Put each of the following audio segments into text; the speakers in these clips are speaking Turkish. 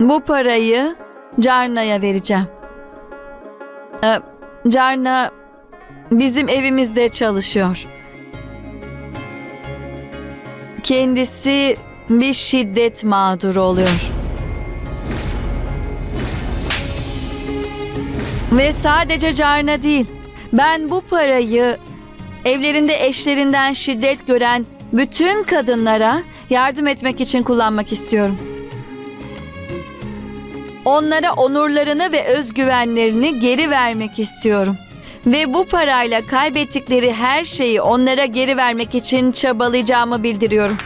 Bu parayı Carna'ya vereceğim. Ee, Carna bizim evimizde çalışıyor. Kendisi bir şiddet mağduru oluyor. Ve sadece Carna değil. Ben bu parayı evlerinde eşlerinden şiddet gören bütün kadınlara yardım etmek için kullanmak istiyorum. Onlara onurlarını ve özgüvenlerini geri vermek istiyorum. Ve bu parayla kaybettikleri her şeyi onlara geri vermek için çabalayacağımı bildiriyorum.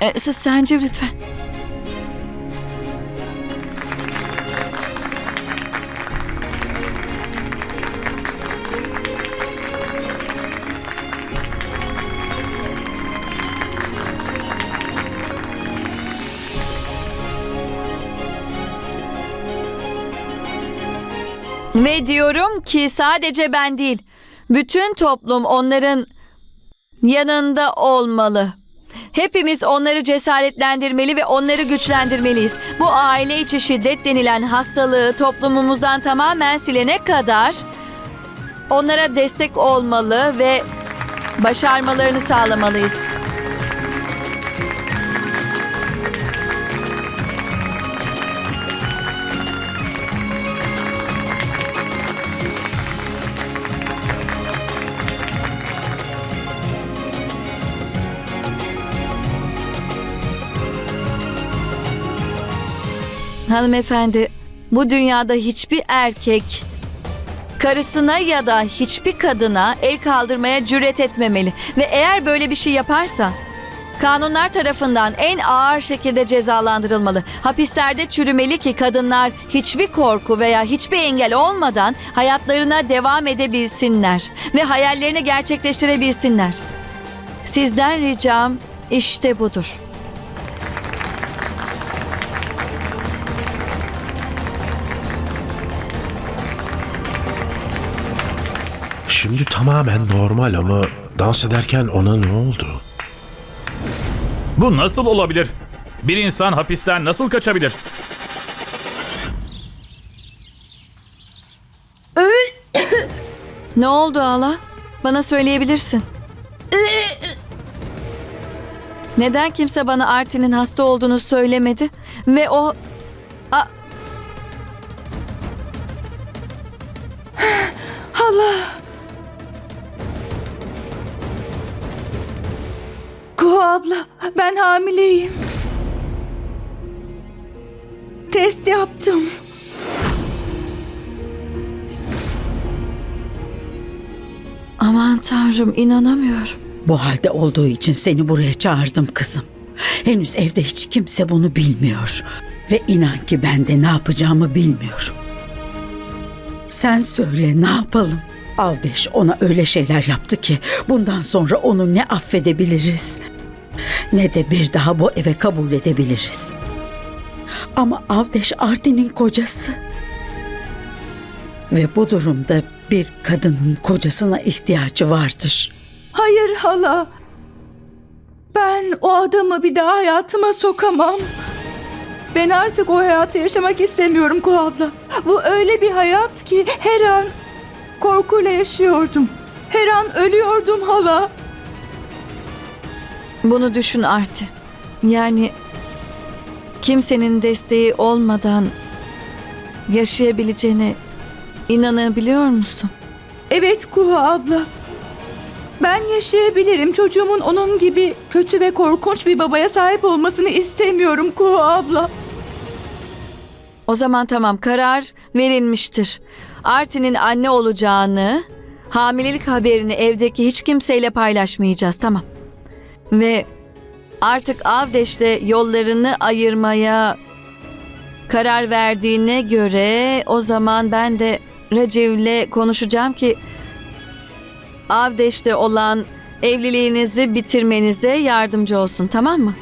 E, sence lütfen. Ve diyorum ki sadece ben değil, bütün toplum onların yanında olmalı. Hepimiz onları cesaretlendirmeli ve onları güçlendirmeliyiz. Bu aile içi şiddet denilen hastalığı toplumumuzdan tamamen silene kadar onlara destek olmalı ve başarmalarını sağlamalıyız. Hanımefendi, bu dünyada hiçbir erkek karısına ya da hiçbir kadına el kaldırmaya cüret etmemeli ve eğer böyle bir şey yaparsa kanunlar tarafından en ağır şekilde cezalandırılmalı. Hapislerde çürümeli ki kadınlar hiçbir korku veya hiçbir engel olmadan hayatlarına devam edebilsinler ve hayallerini gerçekleştirebilsinler. Sizden ricam işte budur. Şimdi tamamen normal ama dans ederken ona ne oldu? Bu nasıl olabilir? Bir insan hapisten nasıl kaçabilir? Ne oldu Ala? Bana söyleyebilirsin. Neden kimse bana Artin'in hasta olduğunu söylemedi ve o A- Kuhu abla ben hamileyim. Test yaptım. aman tanrım inanamıyorum. Bu halde olduğu için seni buraya çağırdım kızım. Henüz evde hiç kimse bunu bilmiyor. Ve inan ki ben de ne yapacağımı bilmiyorum. Sen söyle ne yapalım? Avdeş ona öyle şeyler yaptı ki bundan sonra onu ne affedebiliriz ne de bir daha bu eve kabul edebiliriz. Ama Avdeş Artin'in kocası. Ve bu durumda bir kadının kocasına ihtiyacı vardır. Hayır hala. Ben o adamı bir daha hayatıma sokamam. Ben artık o hayatı yaşamak istemiyorum Kuhu abla. Bu öyle bir hayat ki her an korkuyla yaşıyordum. Her an ölüyordum hala. Bunu düşün Arti. Yani kimsenin desteği olmadan yaşayabileceğine inanabiliyor musun? Evet Kuhu abla. Ben yaşayabilirim. Çocuğumun onun gibi kötü ve korkunç bir babaya sahip olmasını istemiyorum Kuhu abla. O zaman tamam karar verilmiştir. Artin'in anne olacağını, hamilelik haberini evdeki hiç kimseyle paylaşmayacağız tamam. Ve artık Avdeş'le yollarını ayırmaya karar verdiğine göre o zaman ben de Raciv'le konuşacağım ki Avdeş'le olan evliliğinizi bitirmenize yardımcı olsun tamam mı?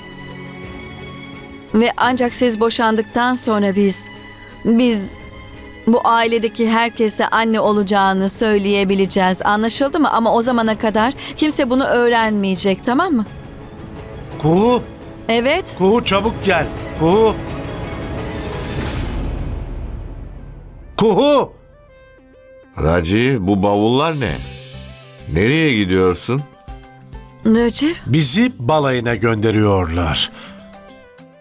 Ve ancak siz boşandıktan sonra biz biz bu ailedeki herkese anne olacağını söyleyebileceğiz. Anlaşıldı mı? Ama o zamana kadar kimse bunu öğrenmeyecek tamam mı? Kuhu, Evet. Kuhu çabuk gel. Kuhu. Kuhu. Raci bu bavullar ne? Nereye gidiyorsun? Recep. Bizi balayına gönderiyorlar.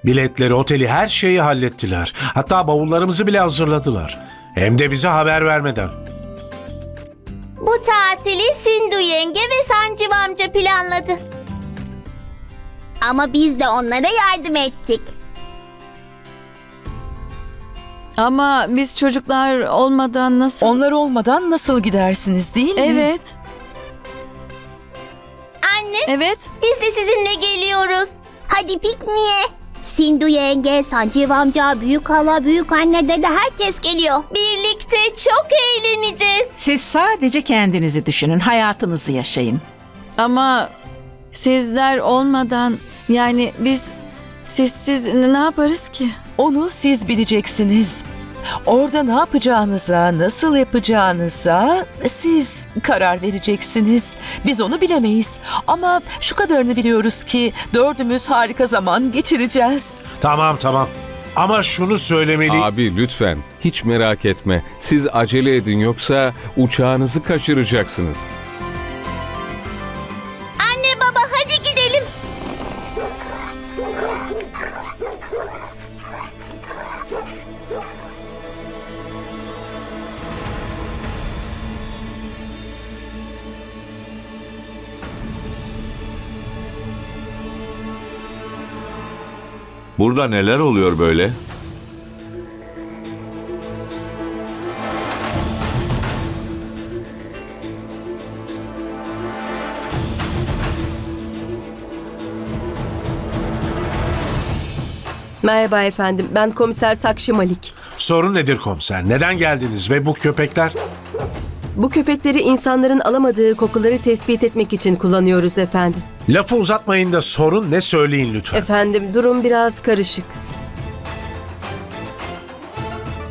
Biletleri, oteli, her şeyi hallettiler. Hatta bavullarımızı bile hazırladılar. Hem de bize haber vermeden. Bu tatili Sindu yenge ve Sancıv amca planladı. Ama biz de onlara yardım ettik. Ama biz çocuklar olmadan nasıl... Onlar olmadan nasıl gidersiniz değil mi? Evet. Anne, Evet. biz de sizinle geliyoruz. Hadi pikniğe. Sindu yenge, Sancıv amca, büyük hala, büyük anne, dede herkes geliyor. Birlikte çok eğleneceğiz. Siz sadece kendinizi düşünün, hayatınızı yaşayın. Ama sizler olmadan yani biz sizsiz ne yaparız ki? Onu siz bileceksiniz. Orada ne yapacağınıza, nasıl yapacağınıza siz karar vereceksiniz. Biz onu bilemeyiz. Ama şu kadarını biliyoruz ki dördümüz harika zaman geçireceğiz. Tamam tamam. Ama şunu söylemeli... Abi lütfen hiç merak etme. Siz acele edin yoksa uçağınızı kaçıracaksınız. Burada neler oluyor böyle? Merhaba efendim, ben komiser Sakşı Malik. Sorun nedir komiser? Neden geldiniz ve bu köpekler... Bu köpekleri insanların alamadığı kokuları tespit etmek için kullanıyoruz efendim. Lafı uzatmayın da sorun ne söyleyin lütfen. Efendim, durum biraz karışık.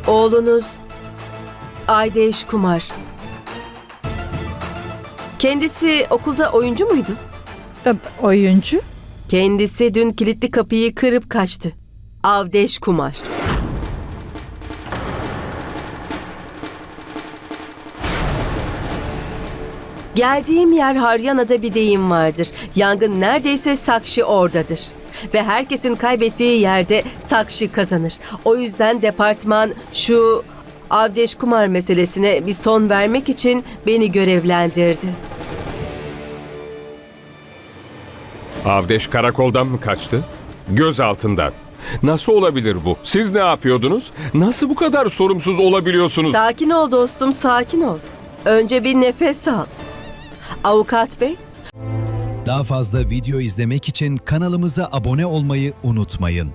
Oğlunuz Aydeş Kumar. Kendisi okulda oyuncu muydu? Oyuncu? Kendisi dün kilitli kapıyı kırıp kaçtı. Avdeş Kumar. Geldiğim yer Haryana'da bir deyim vardır. Yangın neredeyse Sakşi oradadır. Ve herkesin kaybettiği yerde Sakşi kazanır. O yüzden departman şu Avdeş Kumar meselesine bir son vermek için beni görevlendirdi. Avdeş karakoldan mı kaçtı? Göz altından. Nasıl olabilir bu? Siz ne yapıyordunuz? Nasıl bu kadar sorumsuz olabiliyorsunuz? Sakin ol dostum, sakin ol. Önce bir nefes al. Avukat bey, Daha fazla video izlemek için kanalımıza abone olmayı unutmayın.